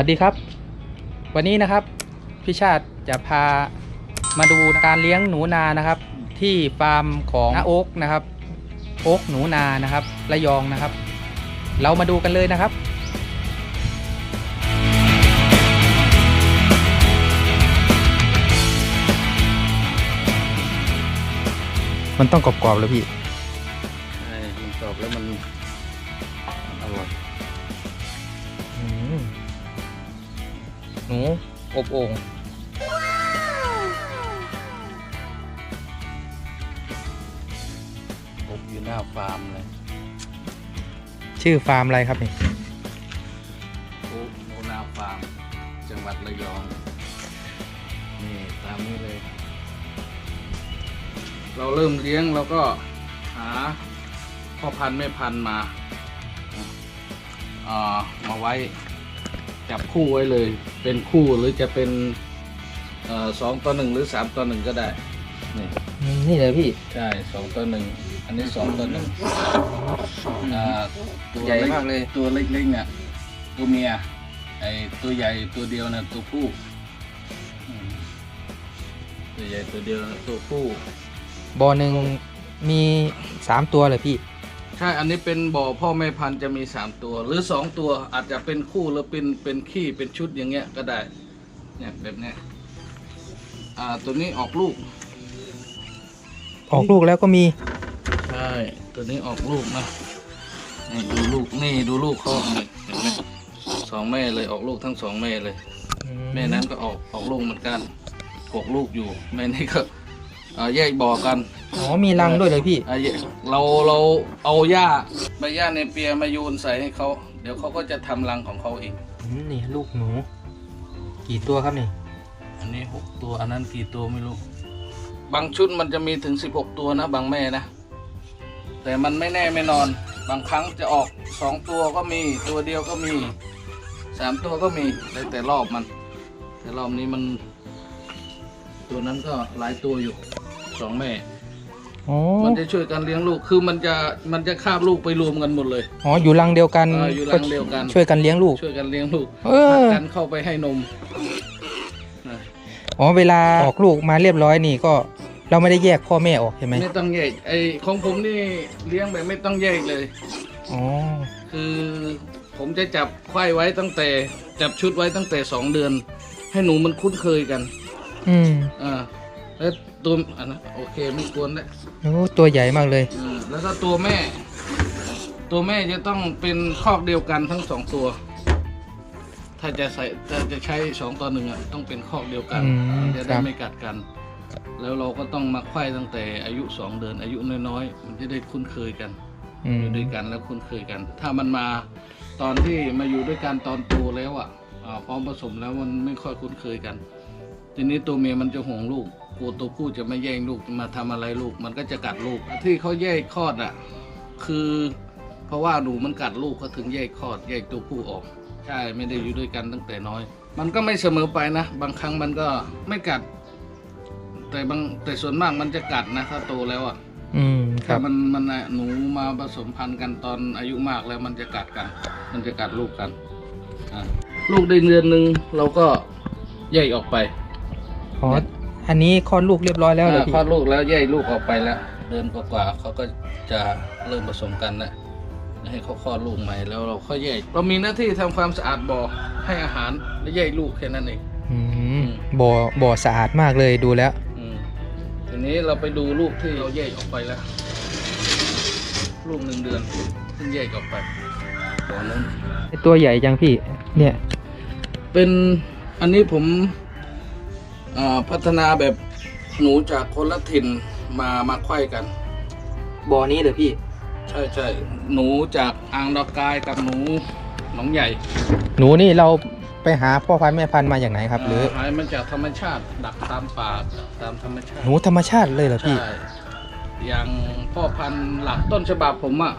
วัสดีครับ วันนี้นะครับพี่ชาติจะพามาดูการเลี้ยงหนูนานะครับ ที่ฟาร์มของน้าโอ๊กนะครับโอ๊กหนูนานะครับระยองนะครับ เรามาดูกันเลยนะครับมันต้องกรอบๆเลยพี่ หนูอบโอ่งอบอยู่หน้าฟาร์มเลยชื่อฟาร์มอะไรครับนี่โอ๊โนนาฟาร์ม จังหวัดระยอง นี่ตามนี้เลย เราเริ่มเลี้ยงเราก็หาพ่อพันธุ์แม่พันธุ์มาอ่ามาไว้จับคู่ไว้เลย เป็นคู่หรือจะเป็นเอ่อสองต่อหนึ่งหรือสามต่อหนึ่งก็ได้นี่นี่เลยพี่ ใช่สองต่อหนึ่งอันนี้สองต่อหนึ่งอ่าตัวใหญ่เล็กมากเลย ตัวเล็กๆเนี่ยตัวเมียไอตัวใหญ่ตัวเดียวนะตัวผู้อืมตัวใหญ่ตัวเดียวนะตัวผู้บ่อหนึ่งมีสามตัวเลยพี่ ใช่ อันนี้เป็นบ่อพ่อแม่พันธุ์จะมีสามตัว หรือสองตัวอาจจะเป็นคู่หรือเป็นเป็นขี้เป็นชุดอย่างเงี้ยก็ได้เนี่ยแบบเนี้ยอ่าตัวนี้ออกลูก ออกลูกแล้วก็มี ใช่ ตัวนี้ออกลูกนะนี่ดูลูกนี่ดูลูกเขานี่เห็นไหมสองแม่เลยออกลูกทั้งสองแม่เลย แม่นั้นก็ออกออกลูกเหมือนกันหกลูกอยู่แม่นี่ก็เอ่อแยกบ่อกันอ๋อมีรังด้วยเลยพี่ อะแยกเราเราเอาหญ้าใบหญ้าในเปียมาโยนใส่ให้เขาเดี๋ยวเขาก็จะทำรังของเขาเองอืมนี่ลูกหนู กี่ตัวครับนี่อันนี้หกตัวอันนั้นกี่ตัวไม่รู้ บางชุดมันจะมีถึงสิบหกตัวนะ บางแม่นะ แต่มันไม่แน่ไม่นอน บางครั้งจะออกสองตัวก็มีตัวเดียวก็มีสามตัวก็มีแล้วแต่รอบมัน แต่รอบนี้มัน ตัวนั้นก็หลายตัวอยู่ สองแม่อ๋อมันจะช่วยกันเลี้ยงลูกคือมันจะมันจะคาบลูกไปรวมกันหมดเลย อ๋ออยู่รังเดียวกันเอออยู่รังเดียวกัน ช่วยกันเลี้ยงลูก ช่วยกันเลี้ยงลูกเอผลัอกกันเข้าไปให้นมนะอ๋อเวลาออกลูกมาเรียบร้อยนี่ก็เราไม่ได้แยกพ่อแม่ออกใช่ไหมไม่ต้องแยกไอของผมนี่เลี้ยงแบบไม่ต้องแยกเลย อ๋อคือผมจะจับไข่ไว้ตั้งแต่ จับชุดไว้ตั้งแต่สองเดือน ให้หนูมันคุ้นเคยกัน อืม อ่าแล้ว ตัวอันนั้นโอเคไม่กวนแล้วโอ้ตัวใหญ่มากเลย อืมแล้วก็ตัวแม่ ตัวแม่จะต้องเป็นคอกเดียวกันทั้งสองตัว ถ้าจะใส่ถ้าจะใช้สองต่อหนึ่งอะต้องเป็นคอกเดียวกันอืมมันจะคได้รับ ไม่กัดกัน แล้วเราก็ต้องมาไข่ตั้งแต่อายุสองเดือนอายุน้อยๆมันจะได้คุ้นเคยกัน อืมอยู่ด้วยกันแล้วคุ้นเคยกัน ถ้ามันมาตอนที่มาอยู่ด้วยกันตอนโตแล้วอะอ่าพร้อมผสมแล้วมันไม่ค่อยคุ้นเคยกัน ทีนี้ตัวเมียมันจะห่วงลูกกลัวตัวผู้จะไม่แย่งลูกมาทำอะไรลูก มันก็จะกัดลูก ที่เขาแยกคลอดอะ คือ เพราะว่าหนูมันกัดลูกเขาถึงแยกคลอด แยกตัวผู้ออก ใช่ไม่ได้อยู่ด้วยกันตั้งแต่น้อย มันก็ไม่เสมอไปนะ บางครั้งมันก็ไม่กัด แต่บางแต่ส่วนมากมันจะกัดนะถ้าโตแล้วอะอืมครัถ้าบมันมันน่ะหนูมาผสมพันธุ์กันตอนอายุมากแล้วมันจะกัดกัน มันจะกัดลูกกันอะลูกได้เดือนหนึ่งเราก็แยกออกไป อ๋อ อันนี้คลอดลูกเรียบร้อยแล้วเหรออ่าพี่คลอดลูกแล้วแยกลูกออกไปแล้ว เดือนกว่าๆเขาก็จะเริ่มผสมกันแล้วให้เขาคลอดลูกใหม่แล้วเราค่อยแยกเรามีหน้าที่ทำความสะอาดบ่อให้อาหารและแยกลูกแค่นั้นเองอืมบ่อบ่อสะอาดมากเลยดูแล้วอืมทีนี้เราไปดูลูกที่เราแยกออกไปแล้ว ลูกหนึ่งเดือนเพิ่งแยกออกไปบ่อนั้นไอตัวใหญ่จังพี่ เนี่ย เป็นอันนี้ผมอ่า พัฒนาแบบหนูจากคนละถิ่นมามาไขว้กัน บ่อนี้เลยพี่ ใช่ใช่หนูจากอ่างดอกกายกับหนูหนองใหญ่หนูนี่เราไปหาพ่อพันธุ์แม่พันธุ์มาอย่างไหนครับ หรือหายมาจากธรรมชาติ ดักตามป่าตามธรรมชาติหนูธรรมชาติเลยเหรอพี่ ใช่อย่างพ่อพันธุ์หลักต้นฉบับผมอะ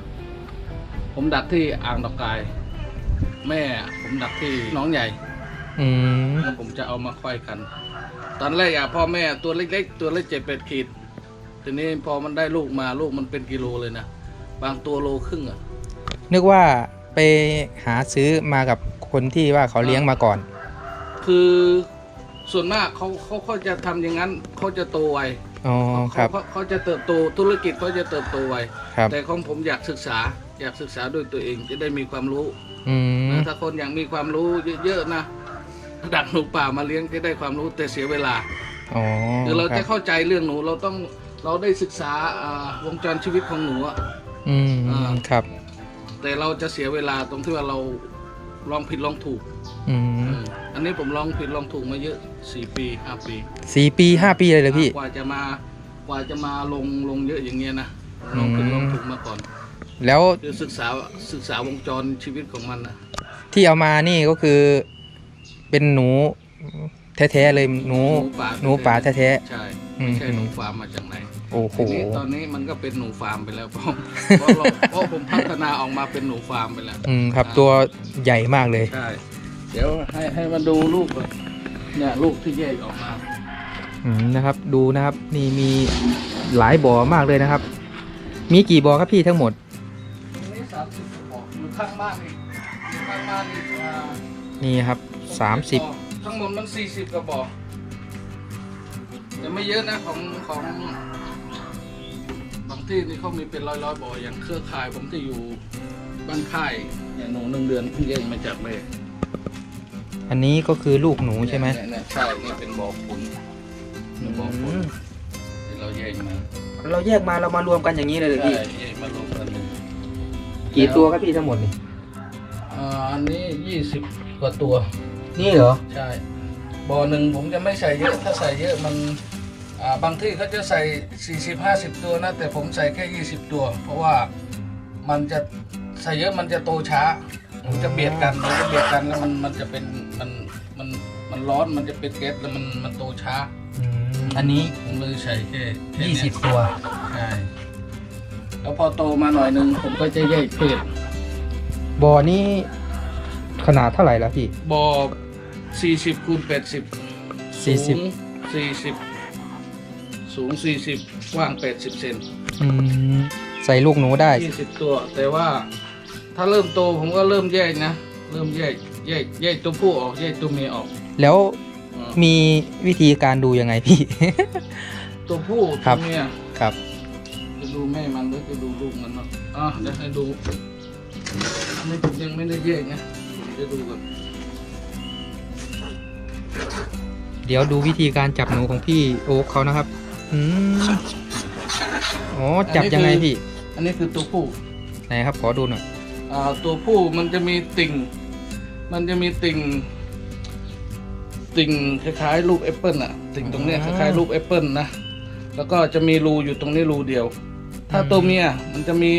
ผมดักที่อ่างดอกกาย แม่ผมดักที่หน้องใหญ่อืม แล้วผมจะเอามาไขว้กัน ตอนแรกอะพ่อแม่ตัวเล็ก ๆ ตัวเล็กเจ็ดแปดขีดทีนี้พอมันได้ลูกมาลูกมันเป็นกิโลเลยนะบางตัวโลครึ่งอะนึกว่าไปหาซื้อมากับคคนที่ว่าเขาเลี้ยงมาก่อน คือส่วนมากเขาเขาเขาจะทำอย่างนั้นเขาจะโตไวอ๋อครับ เขาเขาจะเติบโตธุรกิจเขาจะเติบโตไวครับ แต่ของผมอยากศึกษา อยากศึกษาด้วยตัวเองจะได้มีความรู้อืม นะถ้าคนอยากมีความรู้เยอะๆนะ ดักหนูป่ามาเลี้ยงจะได้ความรู้แต่เสียเวลาอ๋อคือเราคจะบเข้าใจเรื่องหนูเราต้องเราได้ศึกษาอ่าวงจรชีวิตของหนูอะอืมอ่าครับ แต่เราจะเสียเวลาตรงที่ว่าเราลองผิดลองถูกอืมอืมอันนี้ผมลองผิดลองถูกมาเยอะสี่ปีห้าปีสี่ปีห้าปีเลยเลยพี่กว่าจะมากว่าจะมาลงลงเยอะอย่างเงี้ยนะลองผิดอืมลองถูกมาก่อน แล้วคือศึกษาศึกษาวงจรชีวิตของมันนะที่เอามานี่ก็คือ เป็นหนูแท้ๆเลยหนูป่าหนูป่าแท้ ใช่อืมไม่ใช่หนูฟาร์มมาจากไหนๆโอ้โห ทีนี้ตอนนี้มันก็เป็นหนูฟาร์มไปแล้วเพราะเพราะเราเพราะผมพัฒนาออกมาเป็นหนูฟาร์มไปแล้ว อืมครับตัวใหญ่มากเลย ใช่ เดี๋ยวให้ให้มาดูลูกก่อนเนี่ยลูกที่แยกออกมา อืมนะครับดูนะครับนี่มีหลายบ่อมากเลยนะครับ มีกี่บ่อครับพี่ทั้งหมด อันนี้สามสิบกระบอกอยู่ข้างบ้านอีกอยู่ข้างบ้านอีกอ่านี่ครับ สามสิบทั้งหมดมันสี่สิบกระบอกแต่ไม่เยอะนะของของบางที่นี่เขามีเป็นร้อยร้อยๆบ่ออย่างเครือข่ายผมที่อยู่บ้านค่ายเนี่ยหนูหนึ่งเดือนเพิ่งแยกมาจากแม่อันนี้ก็คือลูกหนูใช่ไหมเนี่ยเนี่ยใช่นี่เป็นบ่อขุนเป็นบ่อขุนที่เราแยกมาเราแยกมาเรามารวมกันอย่างนี้เลยเหรอใช่พี่ แยกมารวมกันเลยกี่ตัวครับพี่ทั้งหมดนี่อ่าอันนี้ยี่สิบกว่าตัว นี่เหรอ ใช่บ่อหนึ่งผมจะไม่ใส่เยอะ ถ้าใส่เยอะมันอ่าบางที่เขาจะใส่ 40 50 ตัวนะ แต่ผมใส่แค่ 20 ตัว เพราะว่ามันจะใส่เยอะมันจะโตช้ามันจะเบียดกันมันจะเบียดกันแล้วมันมันจะเป็นมันมันมันร้อนมันจะเป็นแก๊สแล้วมันมันโตช้าอันนี้ผมเลยใส่แค่แค่ยี่เนี้สิบตัว ใช่แล้วพอโตมาหน่อยหนึ่งผมก็จะแยกเพศบ่อนี้ ขนาดเท่าไหร่แล้วพี่บ่อ40คูณ80สี่สิบสูง40สูง40กว้าง80เซนอืมใส่ลูกหนูได้20ตัว แต่ว่าถ้าเริ่มโตผมก็เริ่มแยกนะ เริ่มแยกแยกแยกตัวผู้ออกแยกตัวเมียออกแล้วอ่ามีวิธีการดูยังไงพี่ ตัวผู้ครัตับวเมียครับ จะดูแม่มันหรือจะดูลูกมันเนาะอะเดี๋ยวให้ดูอันนี้ผมยังไม่ได้แยกนะผม จะดูก่อนเดี๋ยวดูวิธีการจับหนูของพี่โอ๊คเขานะครับ อืมอ๋อ จับยังไงพี่ อันนี้คือตัวผู้ ไหนครับ ขอดูหน่อย อ่า ตัวผู้มันจะมีติ่ง มันจะมีติ่ง ติ่งคล้ายๆรูปแอปเปิลอะติ่งตรงเนี้ยคอ๋อล้ายๆรูปแอปเปิลนะ แล้วก็จะมีรูอยู่ตรงนี้รูเดียว ถ้าอืมตัวเมียมันจะมี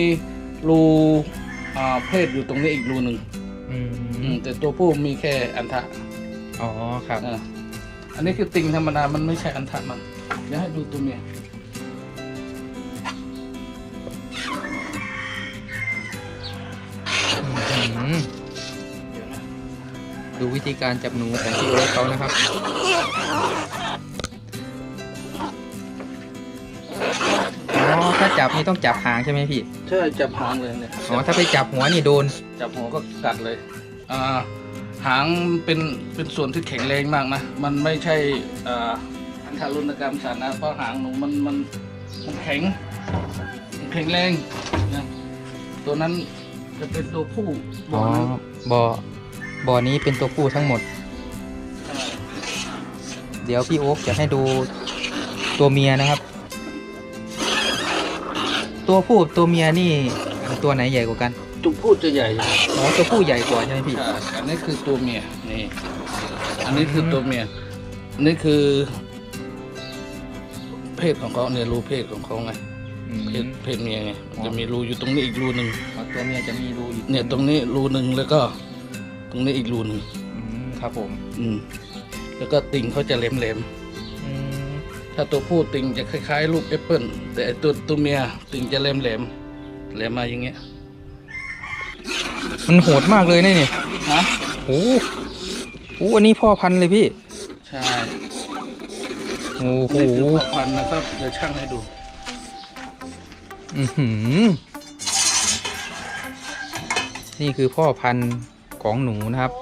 รูอ่าเพศอยู่ตรงนี้อีกรูหนึ่งอื อืมมแต่ตัวผู้มีแค่อันทะอ๋อครับอ่าอันนี้คือติ่งธรรมดา มันไม่ใช่อันทะมัน เดี๋ยวให้ดูตัวเมียอืมเดี๋ยวนะดูวิธีการจับหนูของพี่โอ๊คเขานะครับ อ๋อ ถ้าจับนี่ต้องจับหางใช่ไหมพี่ ใช่จับหางเลยเนี่ย อ๋อ ถ้าไปจับหัวนี่โดน จับหัวก็กัดเลยอ่า หางเป็นเป็นส่วนที่แข็งแรงมากนะ มันไม่ใช่อ่าอันทารุณกรรมสัตว์นะเพราะหางหนูมันมันมันแข็งมันแข็งแรงนะตัวนั้นจะเป็นตัวผู้อ๋อนั้นบ่อบ่อนี้เป็นตัวผู้ทั้งหมดใช่เดี๋ยวพี่โอ๊คจะให้ดูตัวเมียนะครับ ตัวผู้กับตัวเมียนี่ตัวไหนใหญ่กว่ากัน ตัวผู้จะใหญ่อ๋อตัวผู้ใหญ่กว่าใช่ไหมพี่ใช่อันนี้คือตัวเมียนี่ อันนี้คือตัวเมียอันนี้คือ เพศของเขาเนี่ยรูเพศของเขาไงอืมเพศเพศเมียไงมันอ๋อจะมีรูอยู่ตรงนี้อีกรูหนึ่งอ๋อตัวเมียจะมีรูอีกเนี่ยตรงนี้รูหนึ่งแล้วก็ ตรงนี้อีกรูหนึ่งอืมครับผม อืม แล้วก็ติ่งเขาจะแหลมอืมๆถ้าตัวผู้ติ่งจะคล้ายๆ รูปแอปเปิลแต่ไอ้ตัวตัวเมียติ่งจะแหลมแหลมๆแหลมมาอย่างเงี้ย มันโหดมากเลยนี่นี่ฮะโอ้โหอันนี้พ่อพันธุ์เลยพี่ ใช่โอ้โหนี่คือพ่อพันธุ์นะครับเดี๋ยวช่างให้ดู อือหือ นี่คือพ่อพันธุ์ของหนูนะครับ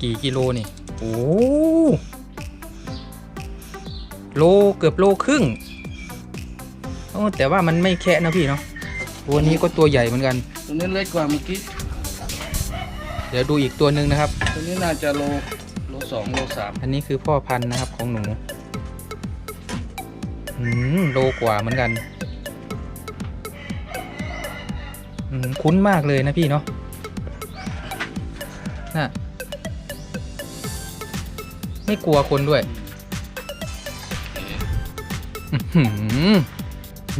กี่กิโลนี่ โอ้โลเกือบโลครึ่งโอ้แต่ว่ามันไม่แค่นะพี่เนาะ ตัวนี้ก็ตัวใหญ่เหมือนกัน ตัวนี้เล็กกว่าเมื่อกี้ เดี๋ยวดูอีกตัวหนึ่งนะครับ ตัวนี้น่าจะโลโลสองโลสามอันนี้คือพ่อพันธุ์นะครับของหนูอืมโลกว่าเหมือนกันอืมคุ้นมากเลยนะพี่เนาะน่ะไม่กลัวคนด้วยอื้อหือ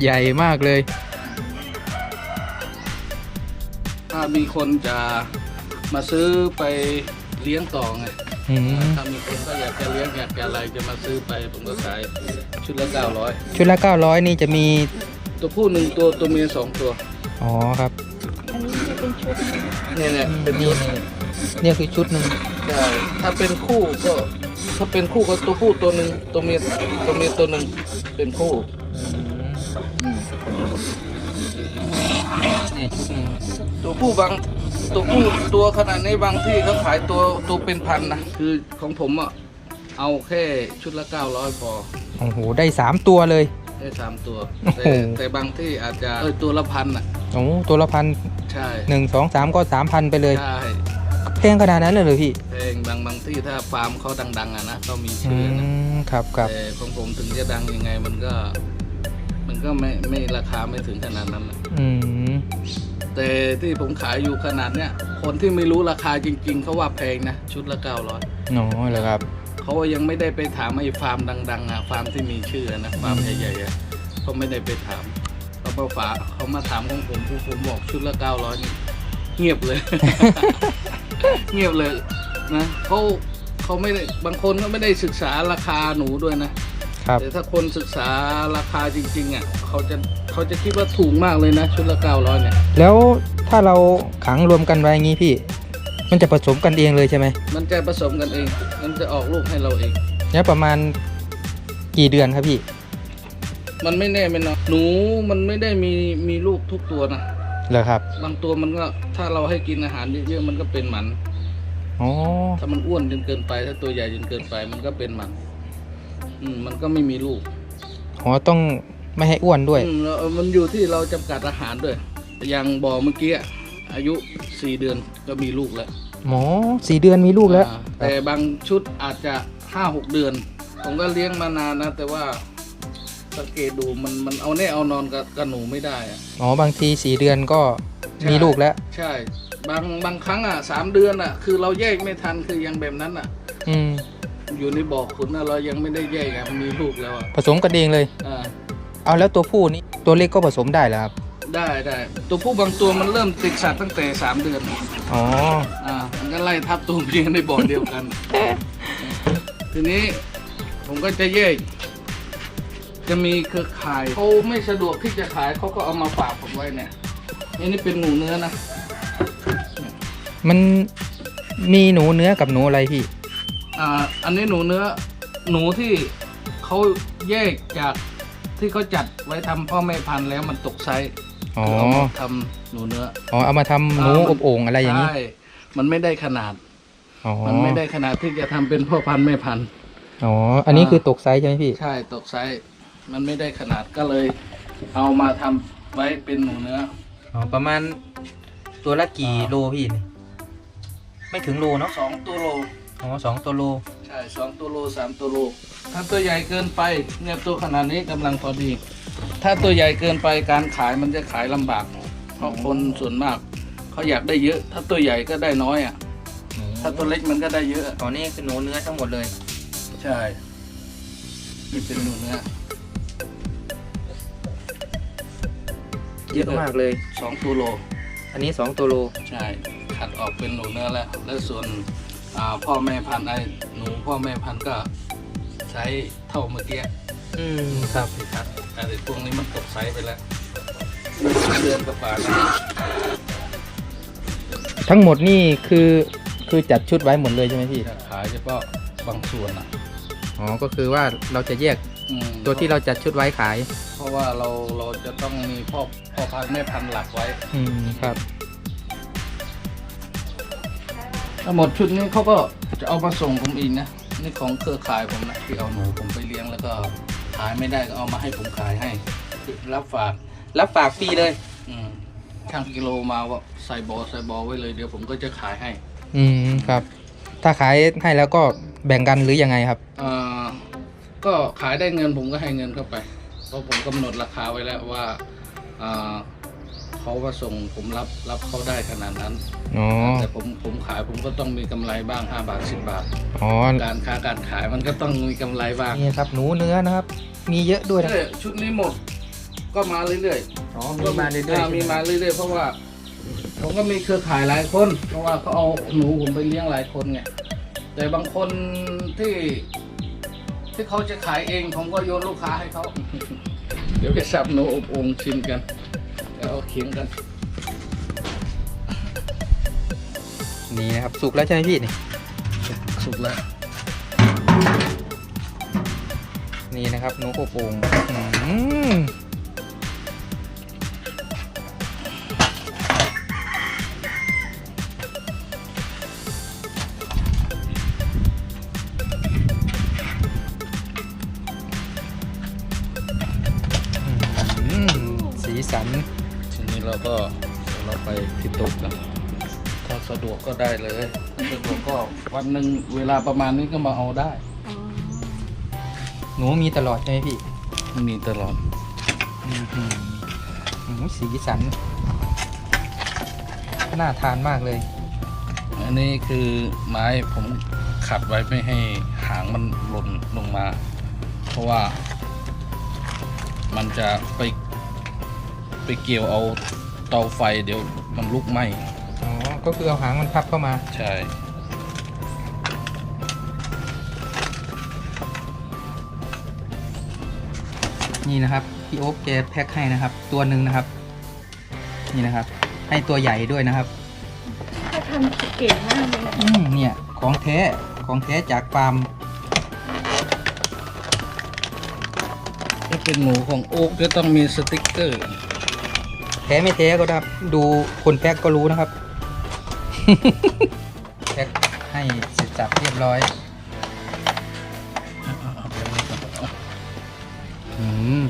ใหญ่มากเลย มีคนจะมาซื้อไปเลี้ยงต่อไงอืมถ้ามีคนก็อยากจะเลี้ยงอยากจะอะไรจะมาซื้อไปผมก็ขายชุดละเก้าร้อยชุดละ 900 นี่จะมี ตัวผู้หนึ่งตัวตัวเมียสองตัวอ๋อครับ อันนี้จะเป็นชุดเนี่ยเนี่ยเป็นนี่นี่เนี่ยคือชุดหนึ่งใช่ถ้าเป็นคู่ก็ ถ้าเป็นคู่ก็ตัวผู้ตัวหนึ่งตัวเมียตัวเมียตัวหนึ่งเป็นคู่ อืม นี่ชุดหนึ่งตัวผู้บางตัวผู้ตัวขนาดนี้บางที่เขาขายตัวตัวเป็นพันนะคือของผมอะเอาแค่ชุดละ 900พอโอ้โห ได้สามตัวเลย ได้สามตัวโอ้โหแต่แต่บางที่อาจจะเออตัวละพันอะ โอ้โหตัวละพันใช่หนึ่งสองสามก็สามพันไปเลยใช่แพงขนาดนั้นเลยเหรอพี่เพลงบางบางที่ถ้าฟาร์มเขาดัง ๆ อะนะเขามีอืชื่อนะมครับครับแต่ของผมถึงจะดังยังไงมันก็มัน ก็ไม่ไม่ราคาไม่ถึงขนาดนั้นนะอืมแต่ที่ผมขายอยู่ขนาดเนี้ยคนที่ไม่รู้ราคาจริง ๆเขาว่าแพงนะ ชุดละ900อ๋อเหรอครับ เขายังไม่ได้ไปถามไอ้ฟาร์มดังๆอะฟาร์มที่มีชื่อนะฟาร์มใหญ่ๆอะเขาไม่ได้ไปถามเขามาฝากเขามาถามของผมผู้ผมบอกชุดละเก้าร้อยนี่เงียบเลย เงียบเลยนะเขาเขาไม่ได้บางคนก็ไม่ได้ศึกษาราคาหนูด้วยนะ ครับ แต่ถ้าคนศึกษาราคาจริงๆอะเขาจะเขาจะคิดว่าถูกมากเลยนะชุดละเก้าร้อยเนี่ย แล้วถ้าเราขังรวมกันไว้อย่างงี้พี่ มันจะผสมกันเองเลยใช่ไหมมันจะผสมกันเอง มันจะออกลูกให้เราเอง แล้วประมาณกี่เดือนครับพี่มันไม่แน่ไม่นอนหนูมันไม่ได้มีมีลูกทุกตัวนะเหรอครับบางตัวมันก็ถ้าเราให้กินอาหารเยอะๆมันก็เป็นหมัน อ๋อ ถ้ามันอ้วนจนเกินไป ถ้าตัวใหญ่จนเกินไปมันก็เป็นหมัน อืมมันก็ไม่มีลูกอ๋อต้องไม่ให้อ้วนด้วย อืมแล้วมันอยู่ที่เราจำกัดอาหารด้วย อย่างบ่อเมื่อกี้อะอายุสี่เดือนก็มีลูกแล้วหมอสี่เดือนมีลูกแล้ว อ่าแต่บางชุดอาจจะห้าหกเดือน ผมก็เลี้ยงมานานนะ แต่ว่าสังเกตดูมันมันเอาแน่เอานอนกับกับหนูไม่ได้อะ อ๋อบางทีสี่เดือนก็ใช่ มีลูกแล้ว ใช่ บางบางครั้งอะสามเดือนอะ คือเราแยกไม่ทันคือยังแบบนั้นอะ อืมอยู่ในบ่อขุนนะเรายังไม่ได้แยกอะมันมีลูกแล้วอะผสมกันเองเลย อ่าเอาแล้วตัวผู้นี่ตัวเล็กก็ผสมได้เหรอครับ ได้ได้ตัวผู้บางตัวมันเริ่มติดสัตว์ตั้งแต่สามเดือนอ๋อ อ่ามันก็ไล่ทับตัวเมียในบ่อเดียวกัน ทีนี้ผมก็จะแยก จะมีเครือข่ายเขาไม่สะดวกที่จะขายเขาก็เอามาฝากผมไว้เนี่ยนี่นี่เป็นหนูเนื้อนะ มันมีหนูเนื้อกับหนูอะไรพี่ อ่าอันนี้หนูเนื้อหนูที่เขาแยกจากที่เขาจัดไว้ทำพ่อแม่พันธุ์แล้วมันตกไซส์อ๋อ คือเอามาทำหนูเนื้อ อ๋อ เอามาทำหนูอ่ามันอบโอ่งอะไรอย่างนี้ ใช่ มันไม่ได้ขนาด อ๋อ มันไม่ได้ขนาดที่จะทำเป็นพ่อพันธุ์แม่พันธุ์ อ๋อ อันนี้อ่าคือตกไซส์ใช่ไหมพี่ ใช่ ตกไซส์ มันไม่ได้ขนาดก็เลย เอามาทำไว้เป็นหนูเนื้อ อ๋อ ประมาณตัวละกี่โลพี่นี่ไม่ถึงโลเนาะสองตัวโล อ๋อสองตัวโล ใช่สองตัวโลสามตัวโล ถ้าตัวใหญ่เกินไปเนี่ยตัวขนาดนี้กำลังพอดี ถ้าตัวใหญ่เกินไปการขายมันจะขายลำบาก เพราะคนส่วนมากเขาอยากได้เยอะ ถ้าตัวใหญ่ก็ได้น้อยอะ ถ้าตัวเล็กมันก็ได้เยอะอ๋อนี่คือหนูเนื้อทั้งหมดเลย ใช่นี่เป็นหนูเนื้อเยอะมากเลย สองตัวโล อันนี้สองตัวโล ใช่ ขัดออกเป็นหนูเนื้อแล้ว แล้วส่วนอ่า พ่อแม่พันธุ์ไอ้หนูพ่อแม่พันธุ์ก็ใช้เท่าเมื่อกี้อืมครับครับแต่ไอ้พวกนี้มันตกไซส์ไปแล้วเดือนกว่าๆแล้วทั้งหมดนี่คือคือจัดชุดไว้หมดเลยใช่ไหมพี่จะขายเฉพาะบางส่วนอะอ๋อก็คือว่าเราจะแยกอืมตัวที่เราจัดชุดไว้ขาย เพราะว่าเราเราจะต้องมีพ่อพ่อพันธุ์แม่พันธุ์หลักไว้ อืมครับ ทั้งหมดชุดนี้เขาก็จะเอามาส่งผมอีกนะ นี่ของเครือข่ายผมนะที่เอาหนูผมไปเลี้ยงแล้วก็ขายไม่ได้ก็เอามาให้ผมขายให้ รับฝาก รับฝากฟรีเลย อืมช่างกิโลมาว่าใส่บอใส่บอไว้เลยเดี๋ยวผมก็จะขายให้ อืมครับ ถ้าขายให้แล้วก็แบ่งกันหรือยังไงครับอ่าก็ขายได้เงินผมก็ให้เงินเข้าไป เพราะผมกำหนดราคาไว้แล้วว่าอ่า เขามาส่งผมรับรับเขาได้ขนาดนั้น อ๋อ แต่ผมผมขายผมก็ต้องมีกำไรบ้าง 5 บาท 10 บาท อ๋อ การค้าการขายมันก็ต้องมีกำไรบ้างนี่ครับหนูเนื้อนะครับ มีเยอะด้วยนะ เรื่อยๆชุดนี้หมดก็มาเรื่อยๆอ๋อมีมาเรื่อยๆมีมาเรื่อยๆเพราะว่า ผมก็มีเครือข่ายหลายคน เพราะว่าเขาเอาหนูผมไปเลี้ยงหลายคนไงแต่บางคนที่ ที่เขาจะขายเองผมก็โยนลูกค้าให้เขา เดี๋ยวไปสับหนูอบโองชิมกัน แล้วเอาเคียงกันนี่นะครับสุกแล้วใช่ไหมพี่นี่สุกแล้ว นี่นะครับหนูอบโอ่งอืมอืมสีสันทีนี้ เราก็เดี๋ยวเราไปที่โต๊ะกันถ้าสะดวกก็ได้เลยถ้าสะดวกก็วันหนึ่งเวลาประมาณนี้ก็มาเอาได้อ๋อหนูมีตลอดใช่ไหมพี่มีตลอดอืมอืมอืมสีสัน น่าทานมากเลย อันนี้คือไม้ผมขัดไว้ไม่ให้หางมันหล่นลงมา เพราะว่า มันจะไป ไปเกี่ยวเอาเตาไฟเดี๋ยวมันลุกไหม้อ๋อ ก็คือเอาหางมันพับเข้ามา ใช่ นี่นะครับ พี่โอ๊คแกแพ็คให้นะครับ ตัวหนึ่งนะครับ นี่นะครับ ให้ตัวใหญ่ด้วยนะครับถ้าทำเก่งมากเลยอะอืมเนี่ย ของแท้ ของแท้จากฟาร์ม ถ้าเป็นหมูของโอ๊กจะต้องมีสติกเกอร์ แท้ไม่แท้ก็ได้ดูคนแพ็คก็รู้นะครับ แพ็คให้เสร็จสับเรียบร้อยอืม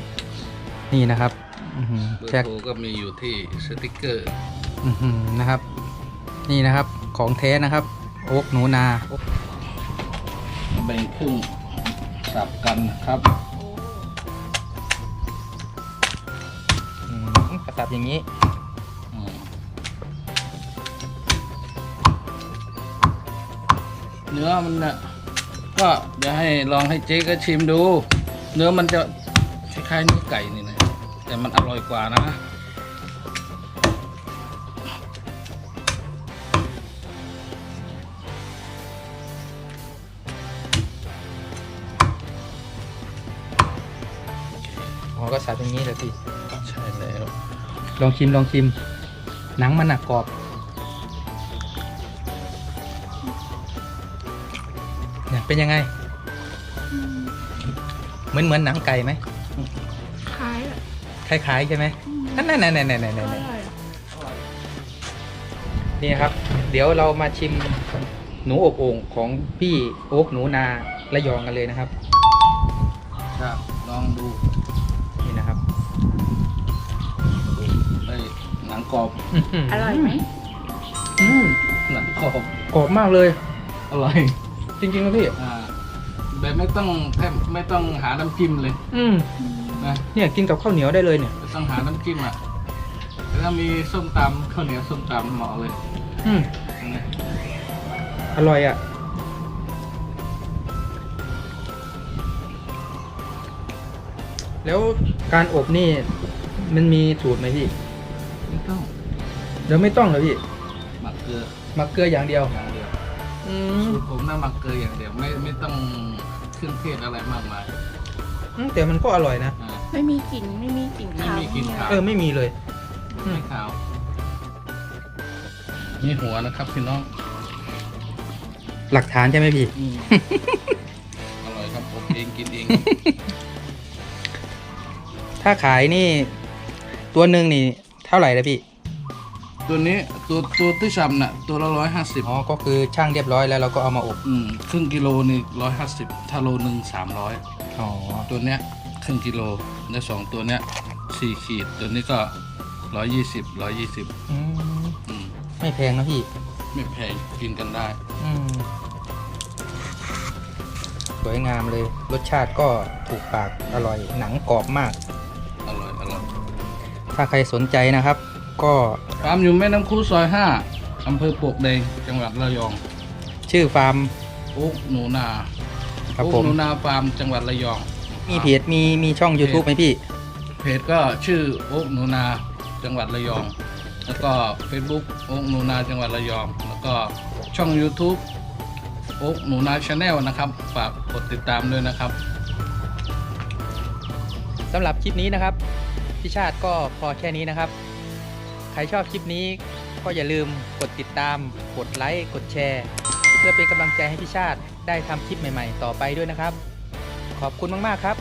นี่นะครับอือหือเบอแพ็คร์โทรก็มีอยู่ที่สติกเกอร์อือหือนะครับ นี่นะครับของแท้นะครับ โอ๊กหนูนาแบ่งครึ่งสับกันครับ กระสับอย่างนี้เนื้อมันนะก็เดี๋ยวให้ลองให้เจ๊ก็ชิมดู เนื้อมันจะคล้ายๆเนื้อไก่นี่นะแต่มันอร่อยกว่านะอ๋อก็สับอย่างนี้เลยพี่ ลองชิมลองชิม หนังมันหนักกรอบ เนี่ยเป็นยังไงอืมเหมือนเหมือนหนังไก่ไหมคล้ายอะคล้ายๆใช่ไหมอืมนั่นนั่นนั่นนั่นนั่นอนั่นร่อยอะนี่ครับ เดี๋ยวเรามาชิมหนูอบโอ่งของพี่โอ๊กหนูนาระยองกันเลยนะครับ ครับ ลองดู กรอบอร่อยไหมอืมหนังกรอบกรอบมากเลย อร่อย จริงๆนะพี่ อ่าแบบไม่ต้องแทบไม่ต้องหาน้ำจิ้มเลยอืมนะเนี่ยกินกับข้าวเหนียวได้เลยเนี่ย ไม่ต้องหาน้ำจิ้มอะแล้วถ้ามีส้มตำข้าวเหนียวส้มตำเหมาะเลยอืมนะอร่อยอะ แล้วการอบนี่ มันมีสูตรไหมพี่ ไม่ต้องเดี๋ยวไม่ต้องเลยพี่ หมักเกลือหมักเกลืออย่างเดียว อย่างเดียวอืมสูตรผมน่าหมักเกลืออย่างเดียวไม่ไม่ต้องเครื่องเทศอะไรมากมายอืมแต่มันก็อร่อยนะ อ่า ไม่มีกลิ่นไม่มีกลิ่นไม่คาวมีกลิ่นคาว เออไม่มีเลย อืม ไม่ขาวนี่หัวนะครับพี่น้องหลักฐานใช่ไหมพี่ อร่อยครับผมเองกินเอง ถ้าขายนี่ ตัวหนึ่งนี่ เท่าไหร่ละพี่ตัวนี้ตัวตัวที่ชำน่ะตัวละร้อยห้าสิบอ๋อก็คือช่างเรียบร้อยแล้วเราก็เอามาอบอืมครึ่งกิโลนี่ร้อยห้าสิบถ้าโลหนึ่งสามร้อยอ๋อตัวเนี้ยครึ่งกิโลและสองตัวเนี้ยสี่ขีดตัวนี้ก็ร้อยยี่สิบร้อยยี่สิบอืมอืมไม่แพงนะพี่ ไม่แพงกินกันได้อืมสวยงามเลย รสชาติก็ถูกปากอร่อยหนังกรอบมากอร่อยอร่อย ถ้าใครสนใจนะครับ ก็ฟาร์มอยู่แม่น้ำคูซอยห้าอำเภอปลวกแดงจังหวัดระยองชื่อฟาร์มโอ๊กหนูนาครับโอ๊ผกมหนูนาฟาร์มจังหวัดระยองมีเพจมีมีช่อง YouTube ไหมพี่ เพจก็ชื่อโอ๊กหนูนาจังหวัดระยอง แล้วก็ Facebook โอ๊กหนูนาจังหวัดระยอง แล้วก็ช่อง YouTube โอ๊กหนูนาชาแนลนะครับฝากกดติดตามด้วยนะครับ สำหรับคลิปนี้นะครับ พิชาติก็พอแค่นี้นะครับ ใครชอบคลิปนี้ก็อย่าลืมกดติดตาม กดไลค์ กดแชร์ เพื่อเป็นกำลังใจให้พิชาติได้ทำคลิปใหม่ ๆ ต่อไปด้วยนะครับ ขอบคุณมากๆครับ